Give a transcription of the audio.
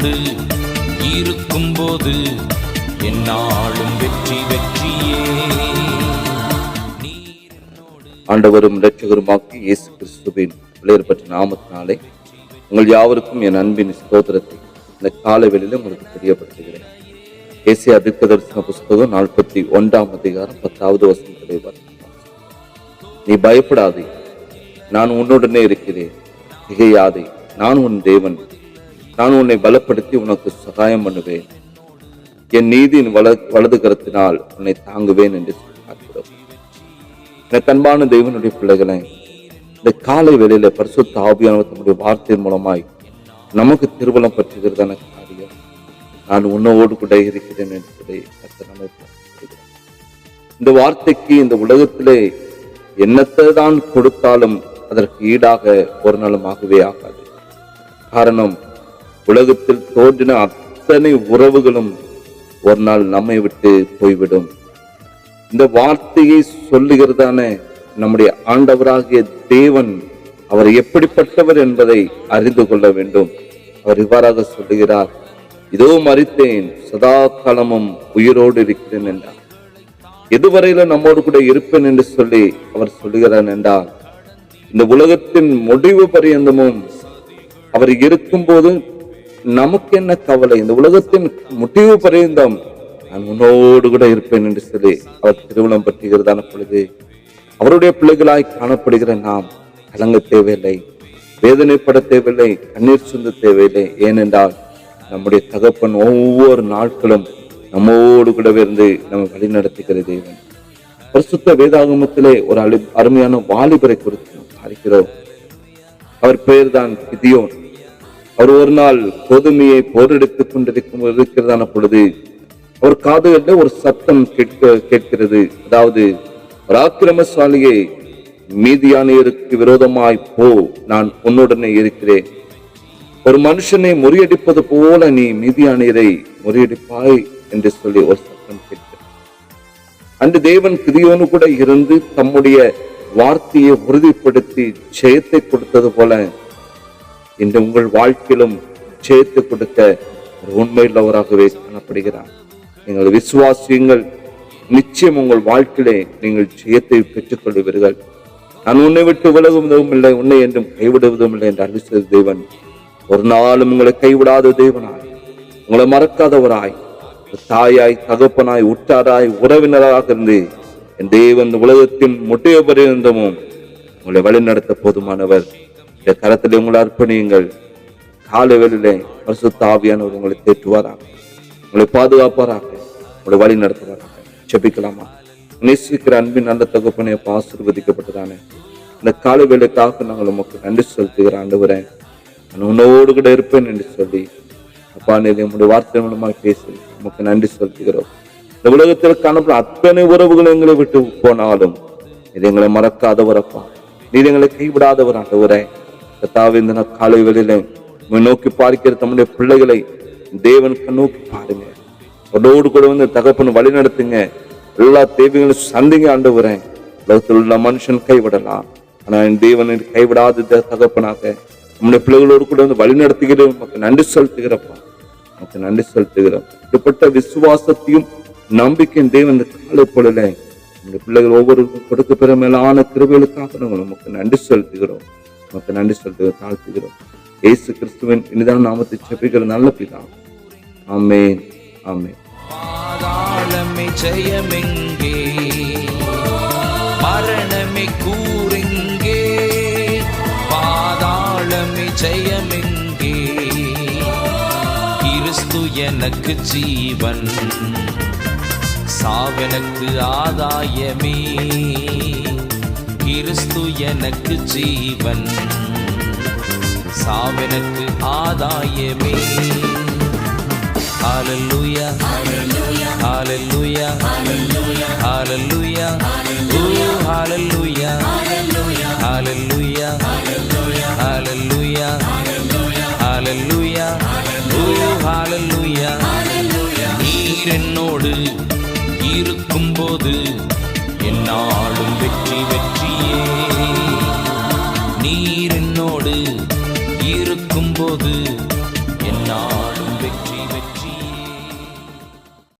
என்னோடு இருக்கும்போது என்னாலும் வெற்றி வெற்றியே. ஆண்டவரும் இரட்சகருமாக்கி இயேசு கிறிஸ்துவின் விளையற்பட்ட நாமத்தினாலே உங்கள் யாவருக்கும் என் அன்பின் ஸ்தோத்திரத்தை இந்த கால வேளையில உங்களுக்கு தெரியப்படுத்துகிறேன். ஏசிய அதிர்க்க தரிசன புஸ்தகம் நாற்பத்தி ஒன்றாம் அதிகாரம் பத்தாவது வசனத்திலே தலைவர் நீ பயப்படாதே நான் உன்னுடனே இருக்கிறேன். திகையாதே நான் உன் தேவன். நான் உன்னை பலப்படுத்தி உனக்கு சகாயம் பண்ணுவேன். என் நீதியின் வல வலது கருத்தினால் உன்னை தாங்குவேன் என்று சொல்லி பார்க்கிறோம் எனக்கு தெய்வனுடைய பிள்ளைகளை இந்த காலை வேளையில பரிசுத்த ஆவியானவர் தம்முடைய வார்த்தையின் மூலமாய் நமக்கு திருவலம் பற்றுகிறதான காரியம். நான் உன்னோடு கூட இருக்கிறேன் என்று நம்மை இந்த வார்த்தைக்கு இந்த உலகத்திலே என்னத்தை தான் கொடுத்தாலும் அதற்கு ஈடாக ஒரு நாளும் ஆகவே ஆகாது. காரணம் உலகத்தில் தோன்றின அத்தனை உறவுகளும் ஒரு நாள் நம்மை விட்டு போய்விடும். இந்த வார்த்தையை சொல்லுகிறதான நம்முடைய ஆண்டவராகிய தேவன் அவர் எப்படிப்பட்டவர் என்பதை அறிந்து கொள்ள வேண்டும். அவர் இவ்வாறாக சொல்லுகிறார் இதோ மறித்தேன் சதா காலமும் உயிரோடு இருக்கிறேன் என்றார். எதுவரையில நம்மோடு கூட இருப்பேன் என்று சொல்லி அவர் சொல்லுகிறார் என்றால் இந்த உலகத்தின் முடிவு பரியந்தமும் அவர் இருக்கும்போது நமக்கு என்ன கவலை? இந்த உலகத்தின் முடிவு பரியந்தம் நான் உன்னோடு கூட இருப்பேன் என்று சொல்லி அவர் திருமணம் பற்றுகிறதான பொழுது அவருடைய பிள்ளைகளாய் காணப்படுகிற நாம் கலங்க தேவையில்லை வேதனைப்பட தேவையில்லை கண்ணீர் சுந்த தேவையில்லை. ஏனென்றால் நம்முடைய தகப்பன் ஒவ்வொரு நாட்களும் நம்மோடு கூட இருந்து நம்ம வழி நடத்துகிற தேவன். பரிசுத்த வேதாகமத்திலே ஒரு அழி அருமையான வாலிபரை குறித்து அறிக்கிறோம் அவர் பெயர்தான் கிதியோன். அவர் ஒரு நாள் கோதுமையை போரெடுத்துக் கொண்டிருக்கும் இருக்கிறதான பொழுது அவர் காதுகளில் ஒரு சத்தம் கேட்க கேட்கிறது. அதாவது ஒரு ஆக்கிரமசாலியை மீதியானையருக்கு விரோதமாய் போ நான் உன்னுடனே இருக்கிறேன். ஒரு மனுஷனை முறியடிப்பது போல நீ மீதியானையரை முறியடிப்பாய் என்று சொல்லி ஒரு சத்தம் கேட்கிறது. அன்று தேவன் கிரியோனு கூட இருந்து தம்முடைய வார்த்தையை உறுதிப்படுத்தி ஜெயத்தை கொடுத்தது போல இந்த உங்கள் வாழ்க்கையிலும் சேர்த்து கொடுத்த ஒரு உண்மையுள்ளவராகவே காணப்படுகிறார். நீங்கள் விசுவாசியுங்கள். நிச்சயம் உங்கள் வாழ்க்கையிலே நீங்கள் ஜெயத்தை பெற்றுக்கொள்வீர்கள் நான் உன்னை விட்டு விலகுவதும் இல்லை உன்னை என்றும் கைவிடுவதும் இல்லை என்று அறிவித்த தேவன். ஒரு நாளும் உங்களை கைவிடாத தேவனாய் உங்களை மறக்காதவராய் ஒரு தாயாய் தகப்பனாய் உற்றாராய் உறவினராக இருந்து என் தேவன் உலகத்தின் முட்டையபரியந்தமும் உங்களை வழிநடத்த போதுமானவர். இந்த கரத்தில் உங்களை அர்ப்பணியுங்கள். காலை வேளையிலே பரிசுத்த உங்களை தேற்றுவாராங்க உங்களை பாதுகாப்பாராங்க உங்களை வழி நடத்துவாராங்க செபிக்கலாமா நேசிக்கிற அன்பின் நல்ல தகப்பனை ஆசீர்வதிக்கப்பட்டதானே. இந்த காலை வேலைக்காக நாங்கள் உமக்கு நன்றி செலுத்துகிற ஆண்டவரே. நான் உன்னோடு கூட இருப்பேன் என்று சொல்லி அப்பா நீர் உங்களுடைய வார்த்தை மூலமாக பேசி உமக்கு நன்றி செலுத்துகிறோம். இந்த உலகத்தில் காணப்படும் அத்தனை உறவுகள் எங்களை விட்டு போனாலும் இது எங்களை மறக்காதவரப்பா. நீர் எங்களை கைவிடாதவர் ஆண்டவரே. கத்தாவே இந்த காலை வேளையில உம்மை நோக்கி பார்க்கிற தம்முடைய பிள்ளைகளை தேவன் நோக்கி பாருங்க. உடோடு கூட வந்து தகப்பன் வழி நடத்துங்க. எல்லா தேவைகளும் சந்திங்க ஆண்டவரே. உலகத்தில் உள்ள மனுஷன் கைவிடலாம். ஆனால் என் தேவன் கைவிடாத தகப்பனாக. நம்முடைய பிள்ளைகளோடு கூட வந்து வழி நடத்துகிறோம் உமக்கு நன்றி செலுத்துகிறப்பா. நமக்கு நன்றி செலுத்துகிறோம். இப்படிப்பட்ட விசுவாசத்தையும் நம்பிக்கையும் தேவன் இந்த காலை பொழுதுல நம்முடைய பிள்ளைகள் ஒவ்வொருவருக்கும் கொடுக்க பெற மேலான கிருபைகளுக்காக நாங்கள் நமக்கு நன்றி செலுத்துகிறோம். உமக்கு நன்றி செலுத்துகிறோம் தாழ்த்துகிறோம் ஏசு கிறிஸ்துவின் இனிதான நாமத்தை செப்பிக்கிற நல்ல பிதா. ஆமென் ஆமென். ஜெயமெங்கே மரணமே கூறெங்கே பாதாளமே ஜெயமெங்கே. கிறிஸ்து எனக்கு ஜீவன் சாவெனக்கு ஆதாயமே. கிறிஸ்து எனக்கு ஜீவன் சாவெனக்கு ஆதாயமே Hallelujah. Hallelujah. Hallelujah. Hallelujah. Oh, hallelujah. Hallelujah. Hallelujah. Hallelujah. Oh, hallelujah. நீர் என்னோடு இருக்கும்போது என்னாலும் வெற்றி வெற்றியே